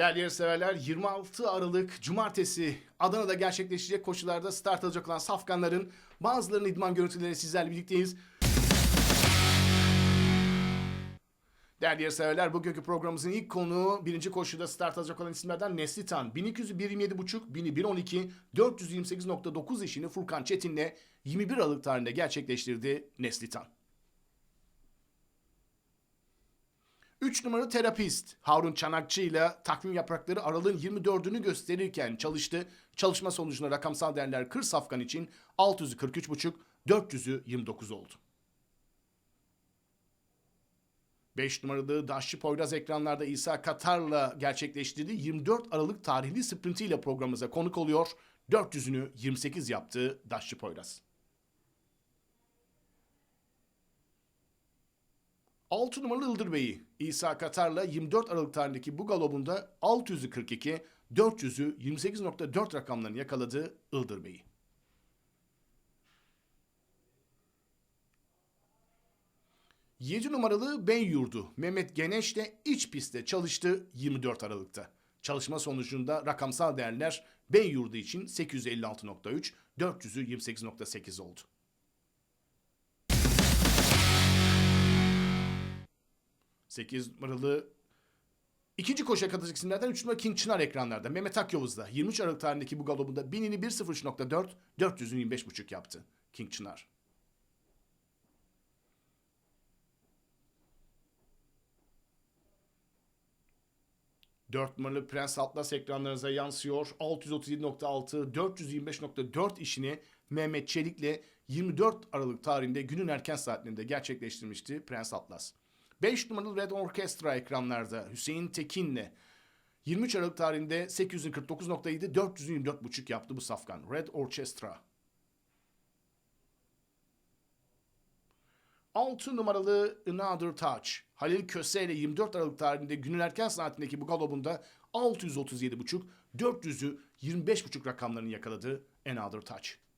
Değerli yarışseverler 26 Aralık Cumartesi Adana'da gerçekleşecek koşularda start alacak olan safkanların bazılarının idman görüntüleri sizlerle birlikteyiz. Değerli yarışseverler bugünkü programımızın ilk konuğu birinci koşuda start alacak olan isimlerden Neslitan. 1200'ü 1.27.5, 1000'i 1.12, 428.9 işini Furkan Çetin'le 21 Aralık tarihinde gerçekleştirdi Neslitan. 3 numaralı terapist Harun Çanakçı ile takvim yaprakları aralığın 24'ünü gösterirken çalıştı. Çalışma sonucunda rakamsal değerler kır safkan için 643,5, 400'ü 29 oldu. 5 numaralı Daşçı Poyraz ekranlarda İsa Katar'la gerçekleştirdiği 24 Aralık tarihli sprintiyle programımıza konuk oluyor. 400'ünü 28 yaptı Daşçı Poyraz. 6 numaralı Ildır Bey'i İsa Katar'la 24 Aralık tarihindeki bu galobunda 600'ü 42, 400'ü 28.4 rakamlarını yakaladı Ildır Bey'i. Yedi numaralı Ben Yurdu Mehmet Geneş de iç pistte çalıştı 24 Aralık'ta. Çalışma sonucunda rakamsal değerler Ben Yurdu için 856.3, 400'ü 28.8 oldu. 8 numaralı İkinci koşuya katılacak isimlerden 3 numara King Çınar ekranlarda. Mehmet Akyavuz'da 23 Aralık tarihindeki bu galobunda 1000'ini 1.03.4, 400'ünü 25.5 yaptı. King Çınar. Dört numaralı Prens Atlas ekranlarınıza yansıyor. 637.6, 425.4 işini Mehmet Çelik'le 24 Aralık tarihinde günün erken saatlerinde gerçekleştirmişti Prens Atlas. 5 numaralı Red Orchestra ekranlarda Hüseyin Tekin'le 23 Aralık tarihinde 849.7, 424.5 yaptı bu safkan. Red Orchestra. 6 numaralı Another Touch. Halil Köse ile 24 Aralık tarihinde günün erken saatindeki bu galobunda 637.5, 400'ü 25.5 rakamlarını yakaladı Another Touch.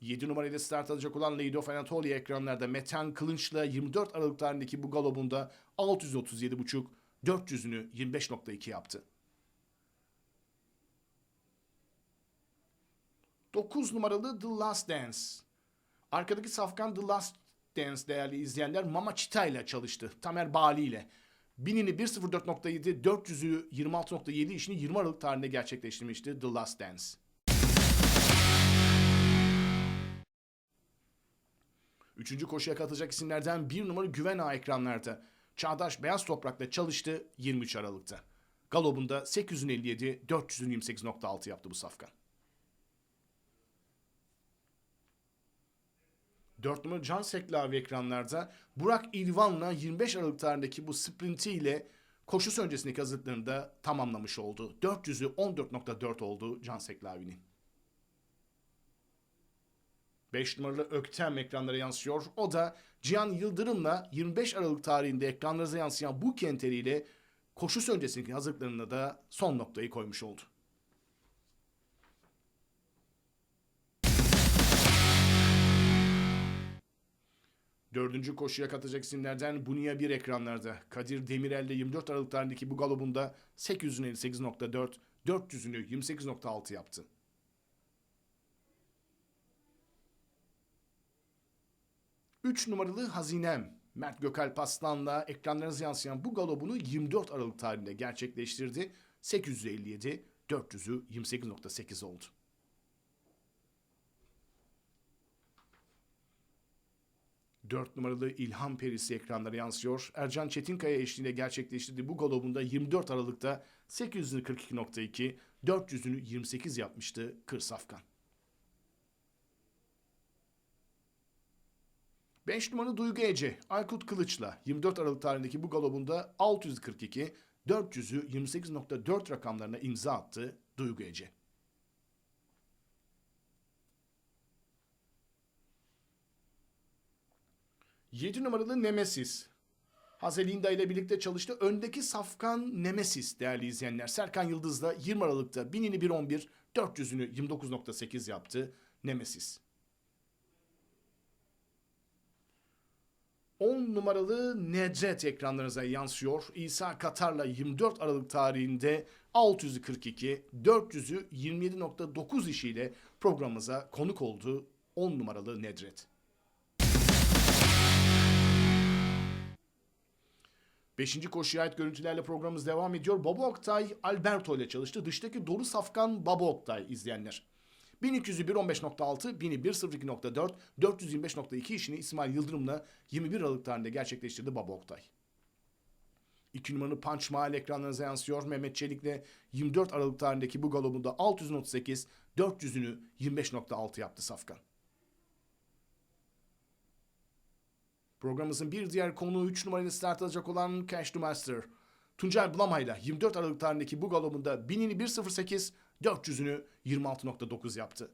7 numarayla start alacak olan Lady of Anatolia ekranlarda Metan Kılınç'la 24 Aralık tarihindeki bu galobunda 637.5, 400'ünü 25.2 yaptı. 9 numaralı The Last Dance. Arkadaki safkan The Last Dance değerli izleyenler Mama Chita ile çalıştı. Tamer Bali ile. Binini 1.04.7, 400'ü 26.7 işini 20 Aralık tarihinde gerçekleştirmişti The Last Dance. Üçüncü koşuya katılacak isimlerden bir numara Güven Ağa ekranlarda. Çağdaş Beyaz Toprak'ta çalıştı 23 Aralık'ta. Galobunda 857, 428.6 yaptı bu safkan. 4 numara Can Seklavi ekranlarda Burak İlvan'la 25 Aralık tarihindeki bu sprintiyle koşu öncesindeki hazırlıklarını da tamamlamış oldu. 400'ü 14.4 oldu Can Seklavi'nin. 5 numaralı Öktem ekranlara yansıyor. O da Cihan Yıldırım'la 25 Aralık tarihinde ekranlarınıza yansıyan bu kenteriyle koşu öncesindeki hazırlıklarına da son noktayı koymuş oldu. Dördüncü koşuya katacak isimlerden Bunia 1 ekranlarda. Kadir Demirel'de 24 Aralık tarihindeki bu galobunda 858.4, 400'ünü 28.6 yaptı. 3 numaralı Hazinem Mert Gökalp Aslan'la ekranlarınıza yansıyan bu galobunu 24 Aralık tarihinde gerçekleştirdi. 857, 400'ü 28.8 oldu. Dört numaralı İlham Perisi ekranlara yansıyor. Ercan Çetinkaya eşliğinde gerçekleştirdiği bu galobunda 24 Aralık'ta 842.2, 400'ünü 28 yapmıştı Kır 5 numaralı Duygu Ece, Aykut Kılıç'la 24 Aralık tarihindeki bu galobunda 642, 400'ü 28.4 rakamlarına imza attı Duygu Ece. Yedi numaralı Nemesis. Hazelinda ile birlikte çalıştı. Öndeki Safkan Nemesis değerli izleyenler. Serkan Yıldız'la 20 Aralık'ta 1000'ini 1.11, 400'ünü 29.8 yaptı Nemesis. 10 numaralı Necdet ekranlarınıza yansıyor. İsa Katar'la 24 Aralık tarihinde 642, 400'ü 27.9 işiyle programımıza konuk oldu 10 numaralı Nedret. Beşinci koşuya ait görüntülerle programımız devam ediyor. Baba Oktay Alberto ile çalıştı. Dıştaki Doru Safkan Baba Oktay izleyenler. 1200'ü 1.15.6, 1000'i 1.02.4, 425.2 işini İsmail Yıldırım'la 21 Aralık tarihinde gerçekleştirdi Baba Oktay. 2 numaralı Punch Mahal ekranlarınıza yansıyor. Mehmet Çelik'le 24 Aralık tarihindeki bu galobunda 638, 400'ünü 25.6 yaptı Safkan. Programımızın bir diğer konuğu 3 numarayla start alacak olan Cash to Master. Tuncay Blama'yla 24 Aralık tarihindeki bu galobunda 1000'ini 1.08, 400'ünü 26.9 yaptı.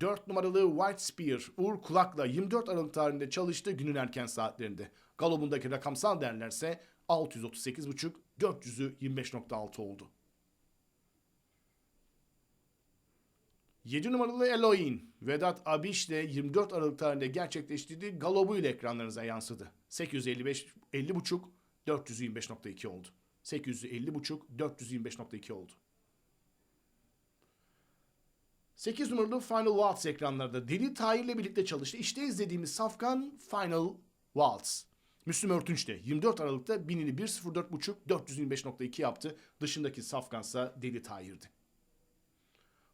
Dört numaralı White Spear Uğur Kulak'la 24 Aralık tarihinde çalıştı günün erken saatlerinde. Galobundaki rakamsal değerlerse 638.5, 400'ü 25.6 oldu. 7 numaralı Eloin, Vedat Abiş ile 24 Aralık tarihinde gerçekleştirdiği galobu ile ekranlarınıza yansıdı. 855 50.5 425.2 oldu. 850.5 425.2 oldu. 8 numaralı Final Waltz ekranlarda Deli Tahir ile birlikte çalıştı. İşte izlediğimiz Safkan Final Waltz. Müslüm Örtünç de 24 Aralık'ta 1000'ini 1.04.5 425.2 yaptı. Dışındaki Safkansa Deli Tahir'di.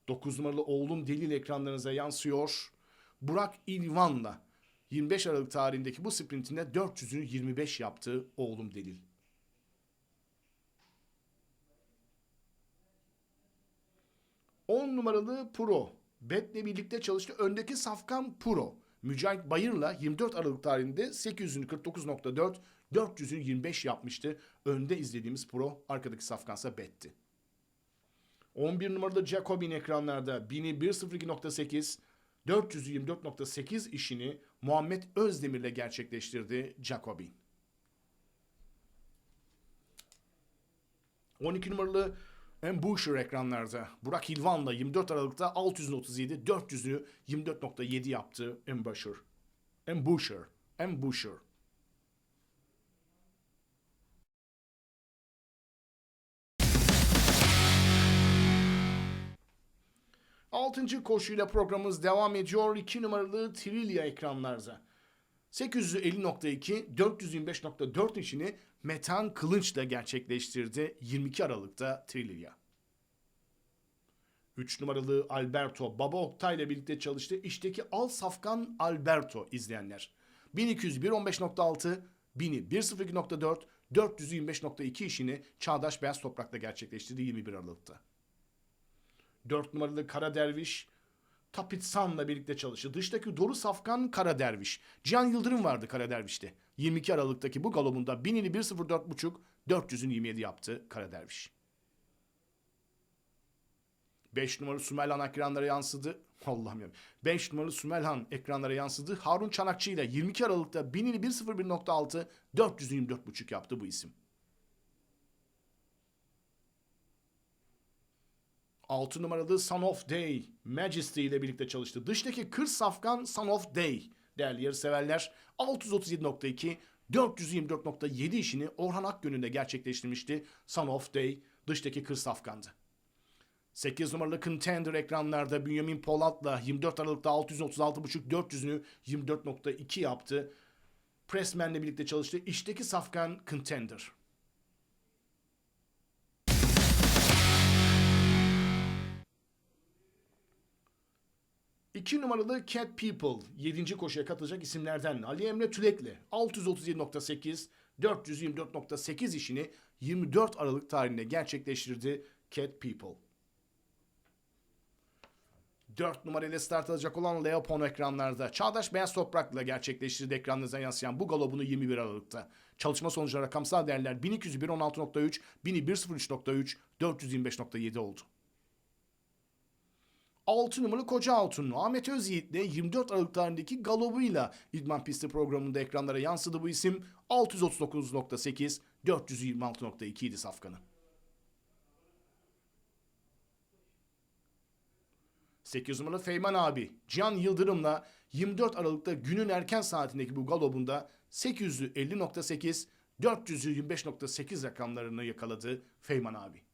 9 numaralı oğlum Delil ekranlarınıza yansıyor. Burak İlvan'la 25 Aralık tarihindeki bu sprintinde 400'ünü 25 yaptı oğlum Delil. On numaralı Pro. Bet'le birlikte çalıştı. Öndeki Safkan Pro. Mücahit Bayır'la 24 Aralık tarihinde 800'ünü 49.4, 400'ünü 25 yapmıştı. Önde izlediğimiz Pro, arkadaki Safkansa Bet'ti. 11 numaralı Jacobin ekranlarda 1000'i 1.02.8, 424.8 işini Muhammed Özdemir'le gerçekleştirdi Jacobin. 12 numaralı Embouchure ekranlarda Burak Hilvan'la 24 Aralık'ta 637, 400'ü 24.7 yaptı Embouchure. Embouchure. Embouchure. 6. koşuyla programımız devam ediyor. 2 numaralı Trilya ekranlarda. 850.2, 425.4 işini Metan Kılınç da gerçekleştirdi 22 Aralık'ta Trilya. 3 numaralı Alberto Baba Oktay ile birlikte çalıştı. İşteki Al Safkan Alberto izleyenler. 1201 15.6, 102.4, 425.2 işini Çağdaş Beyaz Toprak'ta gerçekleştirdi 21 Aralık'ta. 4 numaralı Kara Derviş Tapitsan'la birlikte çalıştı. Dıştaki Doru Safkan Kara Derviş. Cihan Yıldırım vardı Kara Derviş'te. 22 Aralık'taki bu galobunda 1000'ini 1.04.5, 400'ünü 27 yaptı Kara Derviş. 5 numaralı Sümelhan ekranlara yansıdı. Allah'ım ya. 5 numaralı Sümelhan ekranlara yansıdı. Harun Çanakçı ile 22 Aralık'ta 1000'ini 1.01.6, 400'ünü 24.5 yaptı bu isim. 6 numaralı Son of Day, Majesty ile birlikte çalıştı. Dıştaki kır safkan Son of Day. Değerli yarı severler 637.2, 424.7 işini Orhan Akgön'ünde gerçekleştirmişti. Son of Day dıştaki kır safkandı. 8 numaralı Contender ekranlarda Bünyamin Polat'la 24 Aralık'ta 636.5 400'ünü 24.2 yaptı. Pressman'le birlikte çalıştı. İşteki safkan Contender. 2 numaralı Cat People 7. koşuya katılacak isimlerden Ali Emre Tülek'le 637.8 424.8 işini 24 Aralık tarihinde gerçekleştirdi Cat People. 4 numarayla start alacak olan Leopon ekranlarda Çağdaş Beyaz Toprak'la gerçekleştirdi ekranınıza yansıyan bu galobunu 21 Aralık'ta. Çalışma sonucu rakamsal değerler 1200 116.3, 1000 103.3, 425.7 oldu. 6 numaralı Koca Altunlu Ahmet Özyiğit'le 24 Aralık tarihindeki galobuyla İdman Pisti programında ekranlara yansıdı bu isim 639.8 426.2 idi safkanı. 8 numaralı Feyman abi Cihan Yıldırım'la 24 Aralık'ta günün erken saatindeki bu galobunda 850.8, 425.8 rakamlarını yakaladı Feyman abi.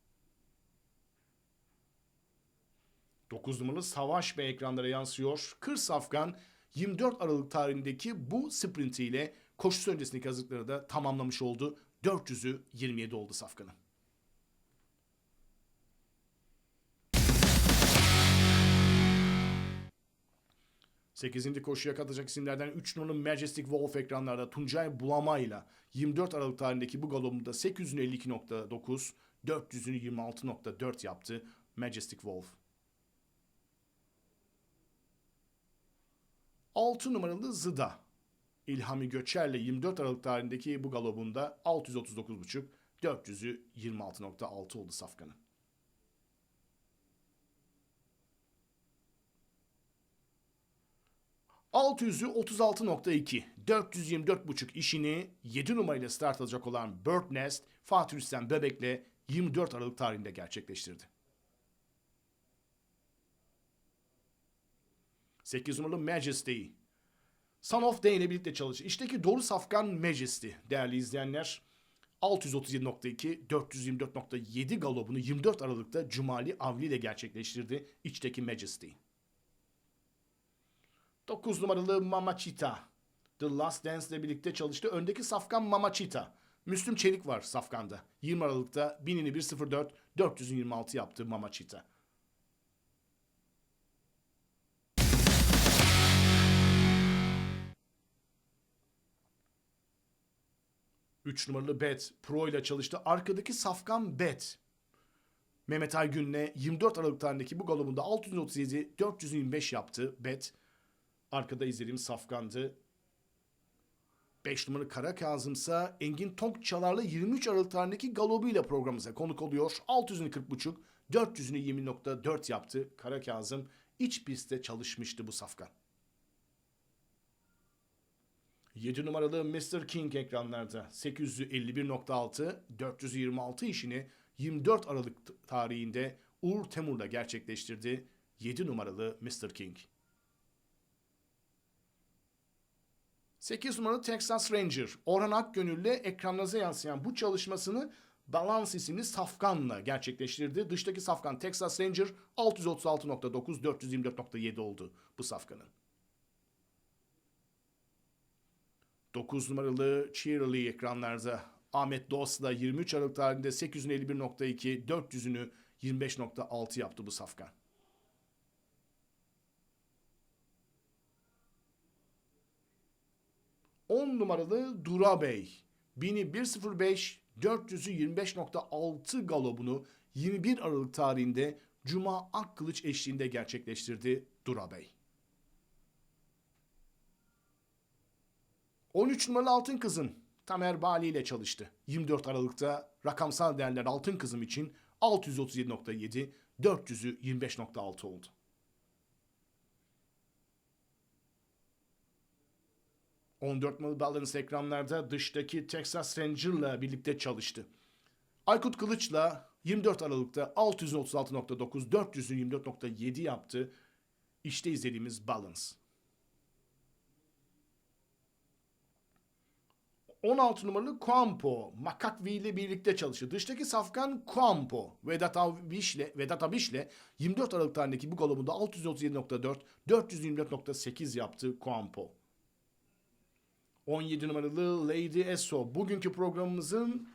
9 numaralı Savaş Bey ekranlara yansıyor. Kırs Afgan 24 Aralık tarihindeki bu sprintiyle koşusu öncesindeki hazırlıkları da tamamlamış oldu. 400'ü 27 oldu Safkan'ın. Sekizinci koşuya katacak isimlerden 3 numaralı Majestic Wolf ekranlarda Tuncay Bulama ile 24 Aralık tarihindeki bu galopunda 852.9, 400'ünü 26.4 yaptı Majestic Wolf. 6 numaralı Zıda. İlhami Göçer'le 24 Aralık tarihindeki bu galobunda 639.5, 400'ü 26.6 oldu Safkan'ın. ...600'ü 36.2, 424.5 işini 7 numarayla start alacak olan Bird Nest, Fatih Rüstem Bebek'le 24 Aralık tarihinde gerçekleştirdi. 8 numaralı Majesty. Son of Day ile birlikte çalıştı. İşteki doğru safkan Majesty değerli izleyenler. 637.2, 424.7 galobunu 24 Aralık'ta Cumali Avli ile gerçekleştirdi. İçteki Majesty. 9 numaralı Mamachita. The Last Dance ile birlikte çalıştı. Öndeki safkan Mamachita. Müslüm Çelik var safkanda. 20 Aralık'ta 1000'ini 1.04, 426 yaptı Mamachita. 3 numaralı Bet Pro ile çalıştı. Arkadaki safkan Bet. Mehmet Aygün'le 24 Aralık tarihindeki bu galobunda 637 425 yaptı Bet. Arkada izlediğim safkandı. 5 numaralı Kara Kazımsa Engin Tonk Çalar'la 23 Aralık tarihindeki galobuyla programımıza konuk oluyor. 640.5 400'ünü 20.4 yaptı. Kara Kazım iç pistte çalışmıştı bu safkan. 7 numaralı Mr. King ekranlarda 851.6 426 işini 24 Aralık tarihinde Uğur Temur'la gerçekleştirdi. 7 numaralı Mr. King. 8 numaralı Texas Ranger Orhan Akgönül'le ekranınıza yansıyan bu çalışmasını Balance isimli safkanla gerçekleştirdi. Dıştaki safkan Texas Ranger 636.9 424.7 oldu bu safkanın. 9 numaralı Cheerly ekranlarda. Ahmet Dost'la 23 Aralık tarihinde 851.2, 400'ünü 25.6 yaptı bu safkan. On numaralı Dura Bey. 1000'i 1.05, 400'ü 25.6 galobunu 21 Aralık tarihinde Cuma Akkılıç eşliğinde gerçekleştirdi Dura Bey. 13 numaralı Altın Kızım Tamer Bali ile çalıştı. 24 Aralık'ta rakamsal değerler Altın Kızım için 637.7, 400'ü 25.6 oldu. ...14 numaralı Balance ekranlarda dıştaki Texas Ranger'la birlikte çalıştı. Aykut Kılıç'la 24 Aralık'ta 636.9, 400'ü 24.7 yaptı. İşte izlediğimiz Balance. 16 numaralı Kuampo, Makakvi ile birlikte çalıştı. Dıştaki safkan Kuampo, Vedat Abiş'le Vedat Abiş'le 24 Aralık tarihindeki bu galobunda 637.4, 424.8 yaptı Kuampo. 17 numaralı Lady Eso bugünkü programımızın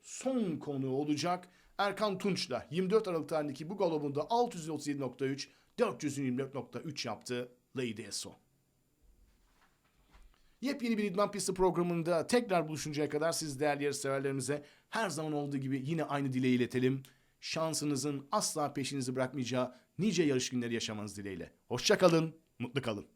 son konu olacak. Erkan Tunç'la 24 Aralık tarihindeki bu galobunda 637.3, 424.3 yaptı Lady Eso. Yepyeni bir İdman Pisti programında tekrar buluşuncaya kadar siz değerli yarışseverlerimize her zaman olduğu gibi yine aynı dileği iletelim. Şansınızın asla peşinizi bırakmayacağı nice yarış günleri yaşamanız dileğiyle. Hoşça kalın, mutlu kalın.